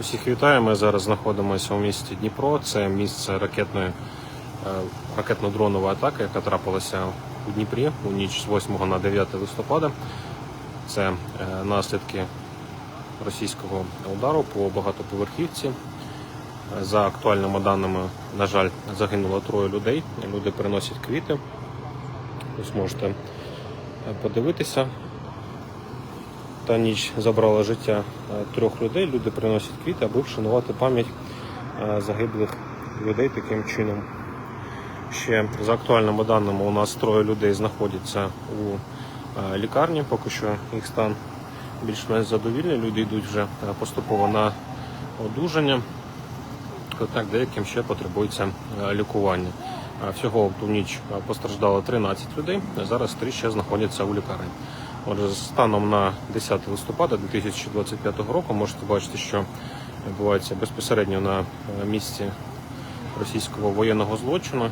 Усіх вітаю. Ми зараз знаходимося у місті Дніпро. Це місце ракетної е, ракетно-дронової атаки, яка трапилася у Дніпрі у ніч з 8 на 9 листопада. Це е, наслідки російського удару по багатоповерхівці. За актуальними даними, на жаль, загинуло троє людей. Люди приносять квіти. Ось можете е, подивитися. Та ніч забрала життя е, трьох людей. Люди приносять квіти, аби вшанувати пам'ять е, загиблих людей таким чином. Ще за актуальними даними у нас троє людей знаходяться у е, лікарні, поки що їх стан більш-менш задовільний. Люди йдуть вже поступово на одужання. Однак деяким ще потребується лікування. Всього в ту ніч постраждало 13 людей. Зараз три ще знаходяться у лікарні. Отже, станом на 10 листопада 2025 року можете бачити, що відбувається безпосередньо на е, місці російського воєнного злочину.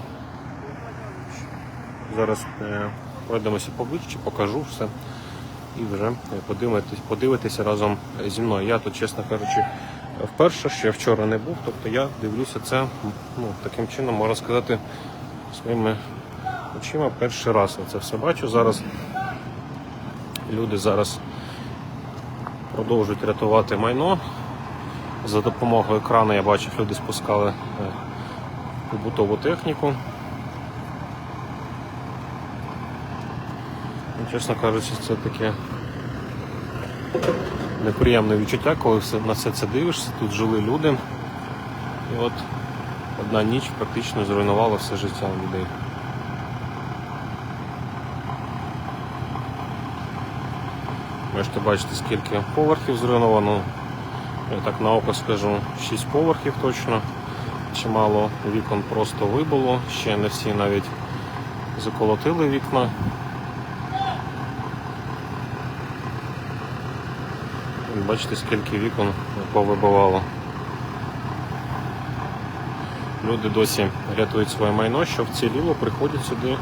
Зараз е, пройдемося поближче, покажу все і вже е, подивитися разом зі мною. Я тут, чесно кажучи, вперше ще вчора не був, тобто я дивлюся це ну, таким чином, можна сказати, своїми очима перший раз я це все бачу. Зараз люди зараз продовжують рятувати майно. За допомогою крану я бачив, люди спускали е, побутову техніку. Ну, Чесно кажучи, це таке неприємне відчуття, коли на все це дивишся. Тут жили люди. І от одна ніч практично зруйнувала все життя людей. Можете бачити, скільки поверхів зруйновано. Я так на око скажу, 6 поверхів точно. Чимало вікон просто вибуло, ще не всі навіть заколотили вікна. Бачите, скільки вікон повибивало. Люди досі рятують своє майно, що вціліло, приходять сюди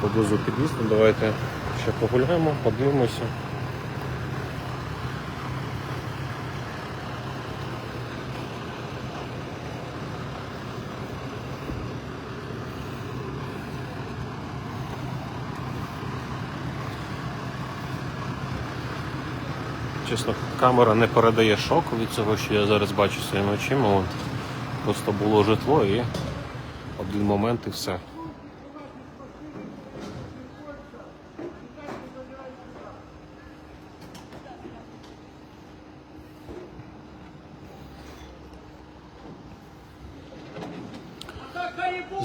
поблизу під'їзду. Давайте ще погуляємо, подивимося. Чесно, камера не передає шоку від цього, що я зараз бачу своїми очима. Просто було житло і один момент і все.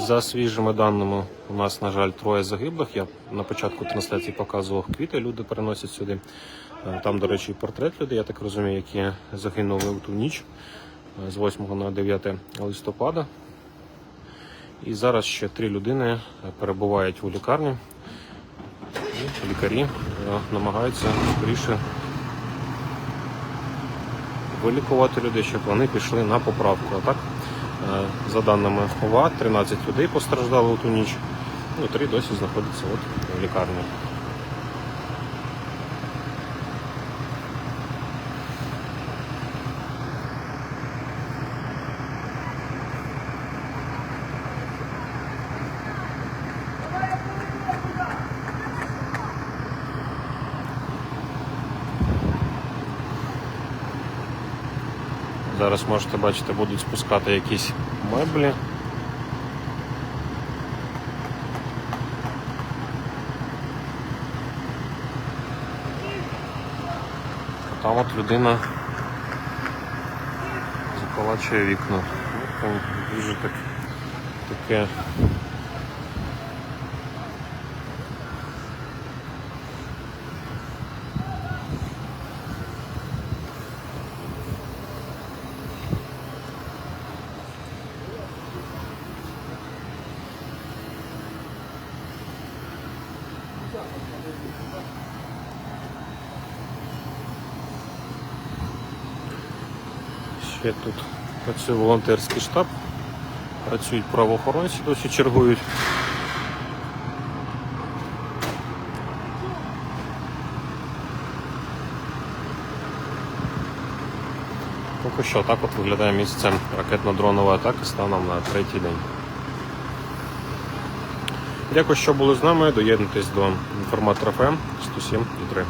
За свіжими даними, у нас, на жаль, троє загиблих. Я на початку трансляції показував квіти, люди переносять сюди. Е, Там, до речі, портрет людей, я так розумію, які загинули у ту ніч е, з 8 на 9 листопада. І зараз ще три людини е, перебувають у лікарні. Лікарі намагаються скоріше вилікувати людей, щоб вони пішли на поправку. А так, за даними ОВА, 13 людей постраждали у ту ніч, ну, три досі знаходяться от в лікарні. Зараз можете бачити, будуть спускати якісь меблі. Там от людина заколачує вікна. Ну, там дуже так, таке. Ще тут працює волонтерський штаб, працюють правоохоронці, досі чергують. Поки що так от виглядає місце ракетно-дронової атаки станом на третій день. Дякую, що були з нами. Доєднуйтесь до інформатора ФМ 107 і 3.